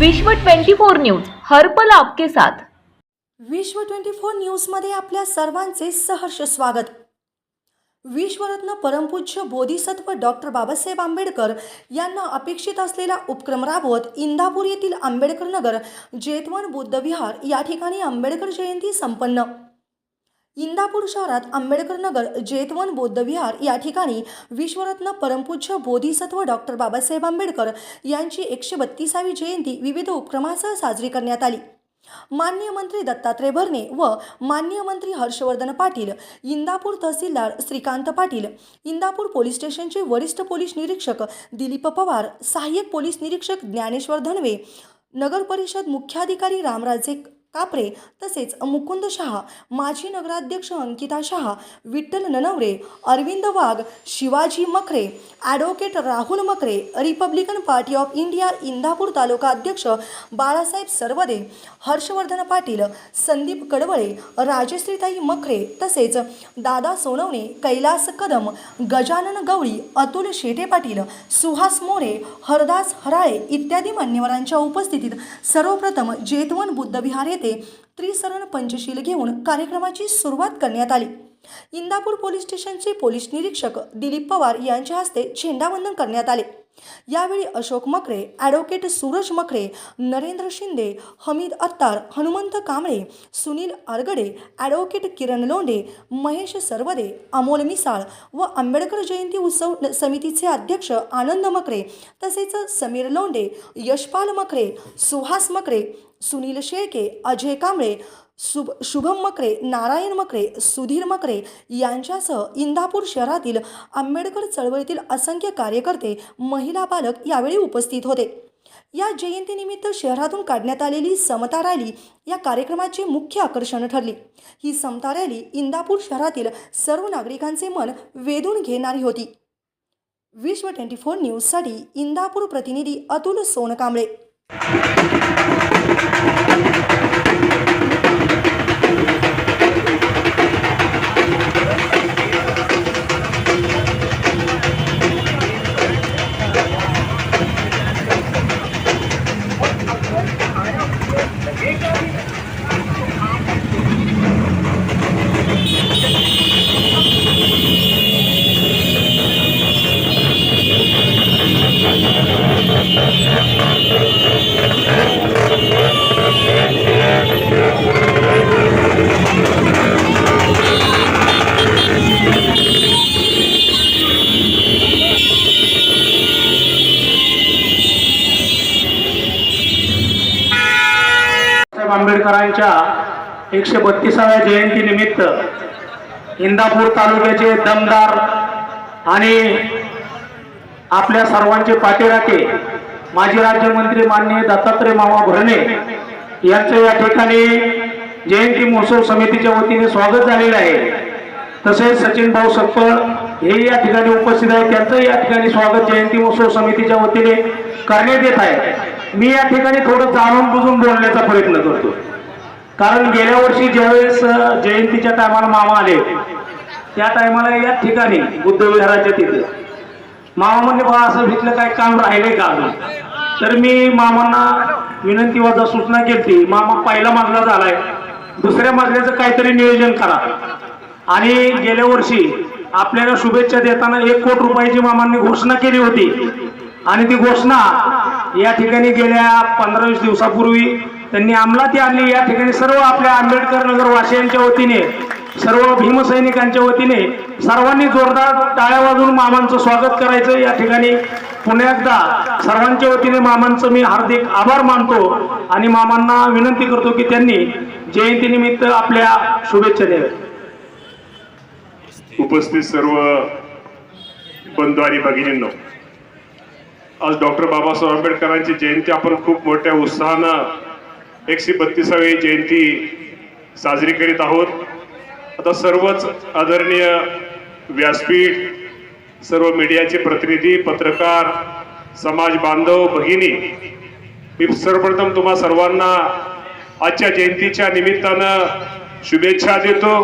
विश्व 24 न्यूज हर्पल आपके साथ. विश्व ट्वेंटी फोर न्यूजमध्ये आपल्या सर्वांचे सहर्ष स्वागत. विश्वरत्न परमपूज्य बोधिसत्व डॉक्टर बाबासाहेब आंबेडकर यांना अपेक्षित असलेला उपक्रम राबवत इंदापूर येथील आंबेडकर नगर जेतवन बुद्धविहार या ठिकाणी आंबेडकर जयंती संपन्न. इंदापूर शहरात आंबेडकर नगर जेतवन बौद्धविहार या ठिकाणी विश्वरत्न परमपूज्य बोधिसत्व डॉक्टर बाबासाहेब आंबेडकर यांची एकशे बत्तीसावी जयंती विविध उपक्रमासह साजरी करण्यात आली. मान्य मंत्री दत्तात्रय भरणे व मान्य मंत्री हर्षवर्धन पाटील इंदापूर तहसीलदार श्रीकांत पाटील इंदापूर पोलीस स्टेशनचे वरिष्ठ पोलीस निरीक्षक दिलीप पवार सहाय्यक पोलीस निरीक्षक ज्ञानेश्वर धनवे नगर परिषद मुख्याधिकारी रामराजे कापरे तसेच मुकुंद शहा माजी नगराध्यक्ष Ankita Shah Vitthal Nanaware Arvind Wagh Shivaji Makhare advocate Rahul Makhare Republican party of India Indapur taluka अध्यक्ष बाळासाहेब सरवदे हर्षवर्धन पाटील संदीप कडवळे राजश्रीताई मखरे तसेच दादा सोनवणे कैलास कदम गजानन गवळी अतुल शेटे पाटील सुहास मोरे हरदास हराळे इत्यादी मान्यवरांच्या उपस्थितीत सर्वप्रथम जेतवन बुद्धविहारे येथे त्रिसरण पंचशील घेऊन कार्यक्रमाची सुरुवात करण्यात आली. इंदापूर पोलीस स्टेशनचे पोलीस निरीक्षक दिलीप पवार यांच्या हस्ते झेंडावंदन करण्यात आले. यावेळी अशोक मकरे ॲडव्होकेट सूरज मकरे नरेंद्र शिंदे हमीद अत्तार हनुमंत कांबळे सुनील आरगडे ॲडव्होकेट किरण लोंढे महेश सरवदे अमोल मिसाळ व आंबेडकर जयंती उत्सव समितीचे अध्यक्ष आनंद मकरे तसेच समीर लोंढे यशपाल मकरे सुहास मकरे सुनील शेळके अजय कांबळे शुभ शुभम मकरे नारायण मकरे सुधीर मकरे यांच्यासह इंदापूर शहरातील आंबेडकर चळवळीतील असंख्य कार्यकर्ते महिला पालक यावेळी उपस्थित होते. या जयंतीनिमित्त शहरातून काढण्यात आलेली समता रॅली या कार्यक्रमाचे मुख्य आकर्षण ठरली. ही समता रॅली इंदापूर शहरातील सर्व नागरिकांचे मन वेधून घेणारी होती. विश्व ट्वेंटी फोर न्यूजसाठी इंदापूर प्रतिनिधी अतुल सोनकांबळे Thank you. एकशे बत्तीसाव्या जयंतीनिमित्त इंदापूर तालुक्याचे दमदार आणि आपल्या सर्वांचे पाठीराखे माजी राज्यमंत्री माननीय दत्तात्रय मामा भरणे यांचं या ठिकाणी जयंती महोत्सव समितीच्या वतीने स्वागत झालेलं आहे. तसेच सचिन भाऊ सप्पळ हे या ठिकाणी उपस्थित आहेत. त्यांचं या ठिकाणी स्वागत जयंती महोत्सव समितीच्या वतीने करण्यात येत आहे. मी या ठिकाणी थोडं जाणून बुजून बोलण्याचा प्रयत्न करतो कारण गेल्या वर्षी ज्यावेळेस जयंतीच्या टायमाला मामा आले त्या टायमाला या ठिकाणी बुद्धविहाराच्या तिथे. मामा म्हणजे बा असं भेटलं काय काम राहिले का अजून? तर मी मामांना विनंती वजा सूचना केली मामा पहिला मजला झालाय दुसऱ्या मजल्याचं काहीतरी नियोजन करा. आणि गेल्या वर्षी आपल्याला शुभेच्छा देताना एक कोटी रुपयाची मामांनी घोषणा केली होती. आणि ती घोषणा या ठिकाणी गेल्या पंधरा वीस दिवसापूर्वी त्यांनी अंमलात आणली. या ठिकाणी सर्व आपल्या आंबेडकर नगर वासियांच्या वतीने सर्व भीमसैनिकांच्या वतीने सर्वांनी जोरदार टाळ्या वाजवून मामांचं स्वागत करायचं. या ठिकाणी पुन्हा एकदा सर्वांच्या वतीने मामांचं मी हार्दिक आभार मानतो आणि मामांना विनंती करतो की त्यांनी जयंतीनिमित्त आपल्या शुभेच्छा द्याव्या उपस्थित सर्व बंधू आणि भगिनींनो आज डॉक्टर बाबासाहेब आंबेडकरांची जयंती आपण खूप मोठ्या उत्साहानं एकशे बत्तीसावी जयंती साजरी करीत आहोत. आता सर्वच आदरणीय व्यासपीठ सर्व मीडियाचे प्रतिनिधी पत्रकार समाज बांधव भगिनी मी सर्वप्रथम तुम्हा सर्वांना आजच्या जयंतीच्या निमित्तानं शुभेच्छा देतो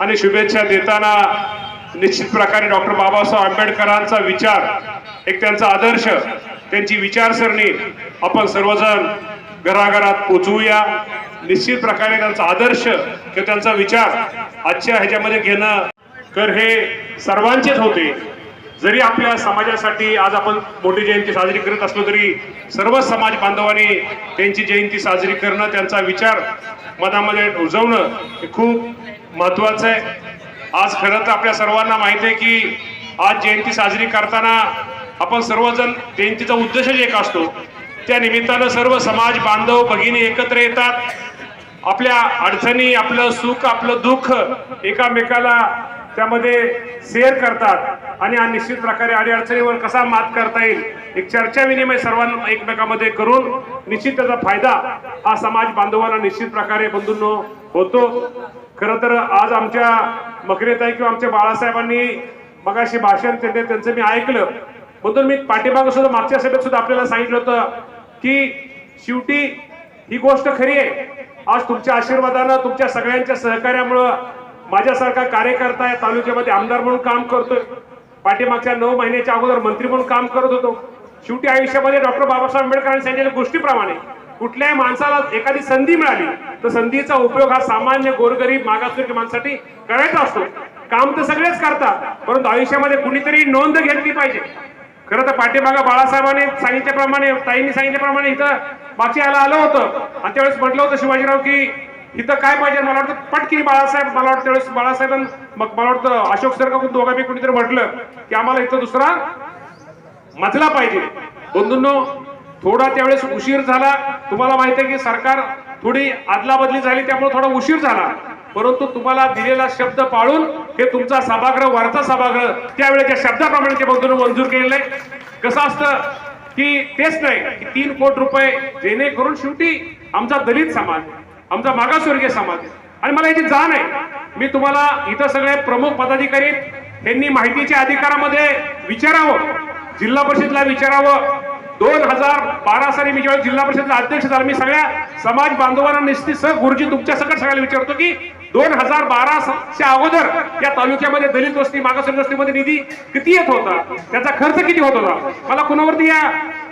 आणि शुभेच्छा देताना निश्चित प्रकारे डॉक्टर बाबासाहेब आंबेडकरांचा विचार एक त्यांचा आदर्श त्यांची विचारसरणी आपण सर्वजण घराघरात पोचवूया. निश्चित प्रकारे त्यांचा आदर्श किंवा त्यांचा विचार आजच्या ह्याच्यामध्ये घेणं कर हे सर्वांचेच होते. जरी आपल्या समाजासाठी आज आपण मोठी जयंती साजरी करत असलो तरी सर्व समाज बांधवांनी त्यांची जयंती साजरी करणं त्यांचा विचार मनामध्ये रुजवणं हे खूप महत्वाचं आहे. आज खरं तर आपल्या सर्वांना माहिती आहे की आज जयंती साजरी करताना आपण सर्वजण जयंतीचा उद्देशच एक असतो. त्या निमित्तानं सर्व समाज बांधव भगिनी एकत्र येतात. आपल्या अडचणी आपलं सुख आपलं दुःख एकामेकाला त्यामध्ये शेअर करतात. आणि हा निश्चित प्रकारे अडीअडचणीवर कसा मात करता येईल एक चर्चा विनिमय सर्वांना एकमेकामध्ये करून निश्चित त्याचा फायदा हा समाज बांधवांना निश्चित प्रकारे बंधूंनो होतो. खरं तर आज आमच्या मकरेताई किंवा आमच्या बाळासाहेबांनी मगाशी भाषण त्यांनी त्यांचं मी ऐकलं. म्हणून मी पाठीमागं सुद्धा मागच्या सभेत सुद्धा आपल्याला सांगितलं होतं की शेवटी ही गोष्ट खरी आहे. आज तुमच्या आशीर्वादानं तुमच्या सगळ्यांच्या सहकार्यामुळं माझ्यासारखा कार्यकर्ता या तालुक्यामध्ये आमदार म्हणून काम करतोय. पाठीमागच्या नऊ महिन्याच्या अगोदर मंत्री म्हणून काम करत होतो. शेवटी आयुष्यामध्ये डॉक्टर बाबासाहेब आंबेडकरांनी सांगितलेल्या गोष्टीप्रमाणे कुठल्याही माणसाला एखादी संधी मिळाली तर संधीचा उपयोग हा सामान्य गोरगरीब मागासवर्गीय माणसाठी करायचा असतो. काम तर सगळेच करतात परंतु आयुष्यामध्ये कुणीतरी नोंद घेतली पाहिजे. खरं तर पाठीमागा बाळासाहेबांनी सांगितल्याप्रमाणे ताईंनी सांगितल्याप्रमाणे इथं मागच्या याला आलं होतं. आणि त्यावेळेस म्हटलं होतं शिवाजीराव की इथं काय पाहिजे? मला वाटतं पटकी बाळासाहेब मला वाटतं त्यावेळेस बाळासाहेब मग मला वाटतं अशोक सर का दोघांपैकी कुणीतरी म्हटलं की आम्हाला इथं दुसरा मजला पाहिजे. बंधूंनो थोडा त्यावेळेस उशीर झाला. तुम्हाला माहिती आहे की सरकार थोडी आदलाबदली झाली त्यामुळे थोडा उशीर झाला. परंतु तुम्हाला दिलेला शब्द पाळून हे तुमचा सभागृह वरचा सभागृह त्यावेळेच्या शब्दाप्रमाणे ते मंजूर केलेलं आहे. कसं असतं की तेच नाही की तीन कोटी रुपये जेणेकरून शेवटी आमचा दलित समाज आमचा मागासवर्गीय समाज आणि मला याची जाण आहे. मी तुम्हाला इथं सगळे प्रमुख पदाधिकारी आहेत. यांनी माहितीच्या अधिकारामध्ये विचारावं जिल्हा परिषदला विचारावं. दोन हजार बारा साली मी जेव्हा जिल्हा परिषदचा अध्यक्ष झाला मी सगळ्या समाज बांधवांना निश्चित सह गुरुजी तुमच्या सकट सगळ्याला विचारतो की दोन हजार बारा च्या अगोदर या तालुक्यामध्ये दलित वस्ती मागासवर्गीय वस्तीमध्ये निधी किती येत होता? त्याचा खर्च किती होत होता? मला कुणावरती या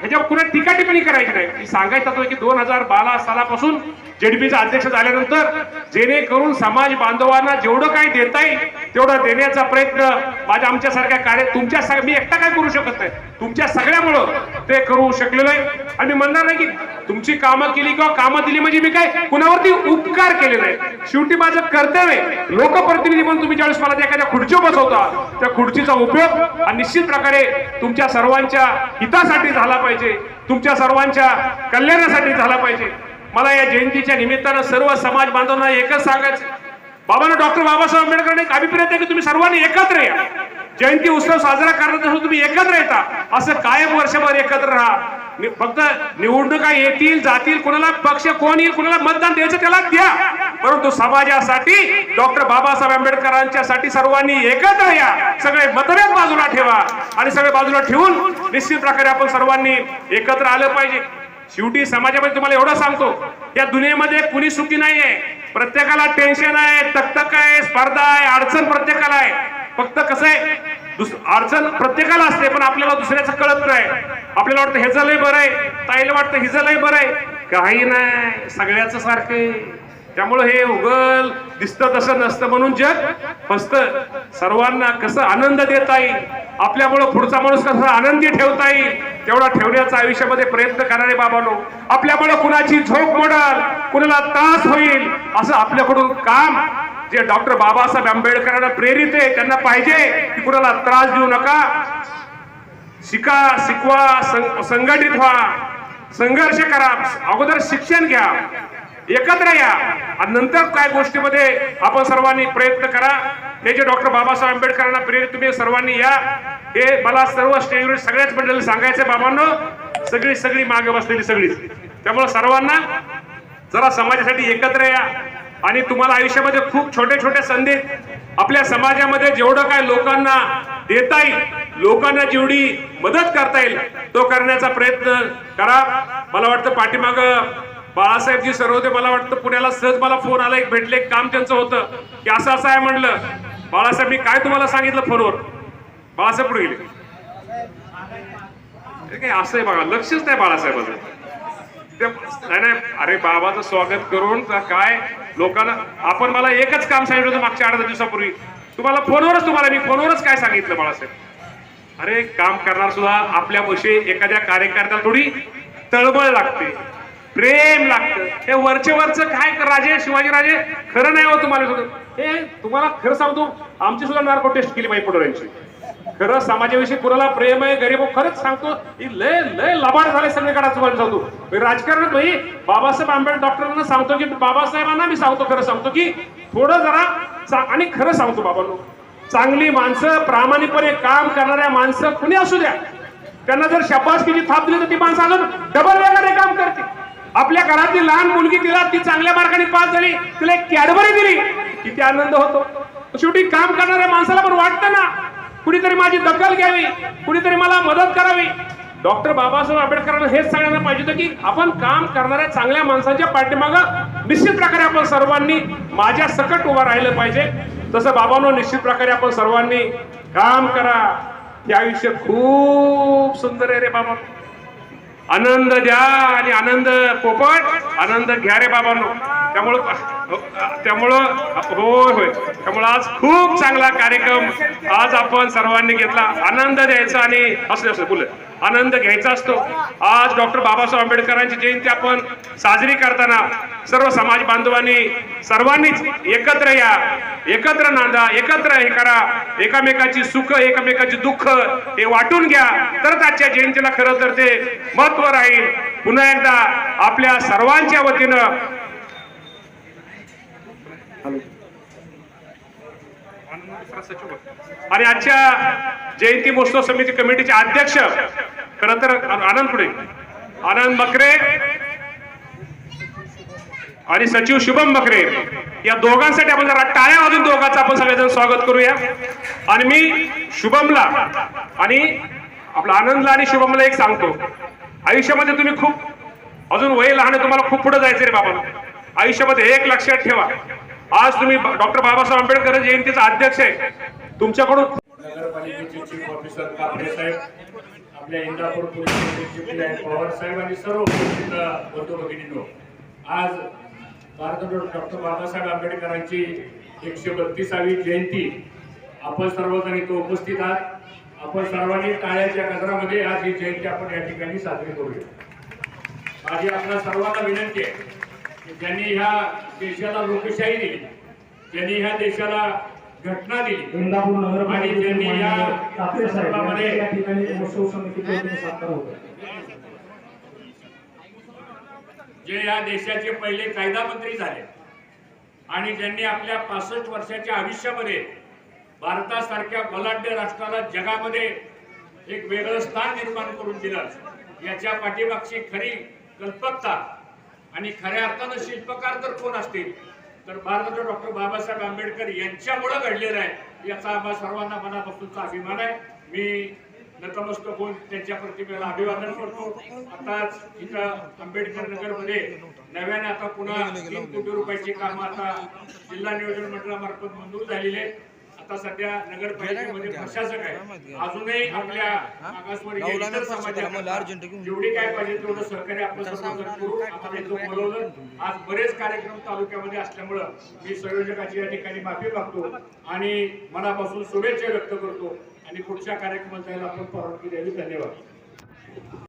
ह्याच्यावर कुणा टीका टिप्पणी करायची नाही. मी सांगायचं होतं की दोन हजार बारा सालापासून जेडपीचा अध्यक्ष झाल्यानंतर जेणेकरून समाज बांधवांना जेवढं काही देता येईल तेवढं देण्याचा प्रयत्न माझ्या आमच्यासारख्या कार्य तुमच्या सग- मी एकटा काय करू शकत नाही. तुमच्या सगळ्यामुळं ते करू शकलेलो आहे. आणि म्हणणार नाही की तुमची कामं केली किंवा कामं दिली म्हणजे मी काय कुणावरती उपकार केले नाही. शेवटी माझं कर्तव्य आहे. लोकप्रतिनिधी म्हणून तुम्ही ज्यावेळेस मला त्या एखाद्या खुर्चीवर बसवता त्या खुर्चीचा उपयोग हा निश्चित प्रकारे तुमच्या सर्वांच्या हितासाठी झाला पाहिजे. तुमच्या सर्वांच्या कल्याणासाठी झाला पाहिजे. मला या जयंतीच्या निमित्तानं सर्व समाज बांधवांना एकच सांगायचं बाबांना डॉक्टर बाबासाहेब आंबेडकरांनी एक अभिप्रेत आहे की तुम्ही सर्वांनी एकत्र या. जयंती उत्सव साजरा करत असून तुम्ही एकत्र येता. असं कायम वर्षभर एकत्र राहा. फक्त निवडणुका येतील जातील कुणाला पक्ष कोण येईल कुणाला मतदान द्यायचं त्याला द्या. परंतु समाजासाठी डॉक्टर बाबासाहेब आंबेडकरांच्या साठी सर्वांनी एकत्र या. सगळे मतभेद बाजूला ठेवा. आणि सगळे बाजूला ठेवून निश्चित प्रकारे आपण सर्वांनी एकत्र आलं पाहिजे. शेवटी समाजामध्ये तुम्हाला एवढं सांगतो या दुनियेमध्ये कुणी सुखी नाहीये. प्रत्येकाला टेन्शन आहे तकतक आहे स्पर्धा आहे अडचण प्रत्येकाला आहे. फक्त कसं आहे दुस- अडचण प्रत्येकाला असते पण आपल्याला दुसऱ्याचं कळत नाही. आपल्याला वाटतं ह्याचं लय बरं आहे ताईला वाटतं हिचं लय बरं आहे. काही नाही सगळ्याच सारखं त्यामुळं हे उगल दिसतं तसं नसतं म्हणून जग फसत. सर्वांना कसं आनंद देता येईल आपल्यामुळं पुढचा माणूस कसा आनंदी ठेवता येईल तेवढा ठेवण्याचा आयुष्यामध्ये प्रयत्न करणारे बाबानो आपल्यामुळे कुणाची झोप मोडाल कुणाला त्रास होईल असं आपल्याकडून काम जे डॉक्टर बाबासाहेब आंबेडकरांना प्रेरित आहे त्यांना पाहिजे की कुणाला त्रास देऊ नका. शिका शिकवा संघटित व्हा संघर्ष करा अगोदर शिक्षण घ्या एकत्र या. आणि नंतर काय गोष्टीमध्ये आपण सर्वांनी प्रयत्न करा. हे जे डॉक्टर बाबासाहेब आंबेडकरांना प्रेरित तुम्ही सर्वांनी या. हे मला सर्व स्टेजवर सगळ्याच मंडळी सांगायचं बाबांनो. सगळी सगळी मागे बसलेली सगळीच. त्यामुळे सर्वांना जरा समाजासाठी एकत्र या. आणि तुम्हाला आयुष्यामध्ये खूप छोटे छोटे संधी आपल्या समाजामध्ये जेवढं काय लोकांना देता येईल लोकांना जेवढी मदत करता येईल तो करण्याचा प्रयत्न करा. मला वाटतं पाठीमाग बाळासाहेबजी सर्व होते मला वाटतं पुण्याला सहज मला फोन आला एक भेटले एक काम त्यांचं होतं. की असं असं आहे म्हणलं. बाळासाहेब मी काय तुम्हाला सांगितलं फोनवर? बाळासाहेब पुढे गेले. हे काय असं आहे बघा लक्षच नाही बाळासाहेबाचं. नाही नाही अरे बाबाचं स्वागत करून काय? लोकांना आपण मला एकच काम सांगितलं होतं मागच्या आठ दिवसापूर्वी. तुम्हाला फोनवरच तुम्हाला मी फोनवरच काय सांगितलं बाळासाहेब? अरे काम करणार सुद्धा आपल्या पैसे एखाद्या कार्यकर्त्याला थोडी तळमळ लागते प्रेम लागतं. हे वरचे वरचं काय राजे शिवाजी राजे? खरं नाही हो तुम्हाला हे तुम्हाला खरं सांगतो आमची सुद्धा नार्को टेस्ट केली पाहिजे पडोऱ्यांची खरं समाजाविषयी कुणाला प्रेम आहे गरीब खरंच सांगतो ही लय लय लबाड झाले सगळीकडे तुम्हाला सांगतो राजकारणात भाई बाबासाहेब आंबेडकर डॉक्टरांना सांगतो की बाबासाहेबांना मी सांगतो खरं सांगतो की थोडं जरा आणि खरं सांगतो बाबांनो चांगली माणसं प्रामाणिकपणे काम करणाऱ्या माणसं कुणी असू द्या. त्यांना जर शबासकीची थाप दिली तर ती माणसं अजून डबल वेगाने काम करते आपल्या घरातली लहान मुलगी तिला ती चांगल्या मार्गाने पास झाली तिला एक कॅडबरी दिली किती आनंद होतो. शेवटी काम करणाऱ्या माणसाला पण वाटतं ना कुणीतरी माझी दखल घ्यावी कुणीतरी मला मदत करावी. डॉक्टर बाबासाहेब आंबेडकरांना हेच सांगायला पाहिजे होतं की आपण काम करणाऱ्या चांगल्या माणसांच्या पाठीमागं निश्चित प्रकारे आपण सर्वांनी माझ्या सकट उभं राहिलं पाहिजे. तसं बाबांनो निश्चित प्रकारे आपण सर्वांनी काम करा. हे आयुष्य खूप सुंदर आहे रे बाबा आनंद द्या आणि आनंद पोपट आनंद घ्या रे बाबांनो. त्यामुळं त्यामुळं होय होय. त्यामुळं आज खूप चांगला कार्यक्रम आज आपण सर्वांनी घेतला. आनंद द्यायचा आणि असं असं बोल आनंद घ्यायचा असतो. आज डॉक्टर बाबासाहेब आंबेडकरांची जयंती आपण साजरी करताना सर्व समाज बांधवांनी सर्वांनीच एकत्र या एकत्र नांदा एकत्र हे करा. एकामेकाची सुख एकामेकाची दुःख हे वाटून घ्या. तरच आजच्या जयंतीला खरं तर ते महत्त्व राहील. पुन्हा एकदा आपल्या सर्वांच्या वतीनं. आणि आजच्या जयंती महोत्सव समिती कमिटीचे अध्यक्ष खर तर आनंद पुढे. आनंद बकरे आणि सचिव शुभम बकरे या दोघांसाठी आपण जरा टाळ्या वाजून दोघांचं आपण सगळेजण स्वागत करूया. आणि मी शुभमला आणि आपला आनंदला आणि शुभमला एक सांगतो. आयुष्यामध्ये तुम्ही खूप अजून वय लहान तुम्हाला खूप पुढे जायचं रे बाबा. आयुष्यामध्ये एक लक्षात ठेवा. आज तुम्ही डॉक्टर बाबासाहेब आंबेडकर जयंतीचा अध्यक्ष आहे. तुमच्याकडून नगरपालिकेचे चीफ ऑफिसर कापडे साहेब आपल्या इंदापूर पोलीस पवार साहेब आणि सर्व उपस्थित बंधू भगिनींनो. आज भारत डॉक्टर बाबासाहेब आंबेडकरांची एकशे बत्तीसावी जयंती. आपण सर्वजण इथं उपस्थित आहात. आपण सर्वांनी टाळ्याच्या गजरामध्ये आज ही जयंती आपण या ठिकाणी साजरी करूया. माझी आपल्या सर्वांना विनंती आहे ज्यांनी ह्या देशाला लोकशाही दिली ज्यांनी ह्या देशाला घटना दिली आणि ज्यांनी या संदर्भामध्ये जे या देशाचे पहिले कायदा मंत्री झाले आणि ज्यांनी आपल्या पासष्ट वर्षाच्या आयुष्यामध्ये भारतासारख्या बलाढ्य राष्ट्राला जगामध्ये एक वेगळं स्थान निर्माण करून दिलं याच्या पाठीमागची खरी कल्पकता आणि खऱ्या अर्थानं शिल्पकार जर कोण असतील तर भारताचे डॉक्टर बाबासाहेब आंबेडकर यांच्यामुळं घडलेलं आहे याचा आम्हा सर्वांना मनापासूनचा अभिमान आहे. मी नतमस्तक होऊन त्यांच्या प्रतिमेला अभिवादन करतो. आताच इथं आंबेडकर नगरमध्ये नव्याने आता पुन्हा तीन कोटी रुपयाची कामं आता जिल्हा नियोजन मंडळामार्फत मंजूर झालेली आहेत. आता सध्या नगरपालिकेमध्ये प्रशासक आहे. अजूनही आपल्या इतर समाजाला जेवढी काय पाहिजे तेवढं सहकार्य आपण इथं बोलवलं. आज बरेच कार्यक्रम तालुक्यामध्ये असल्यामुळं मी संयोजकाची या ठिकाणी माफी मागतो आणि मनापासून शुभेच्छा व्यक्त करतो. आणि पुढच्या कार्यक्रमात जायला आपण परवानगी द्यावी. धन्यवाद.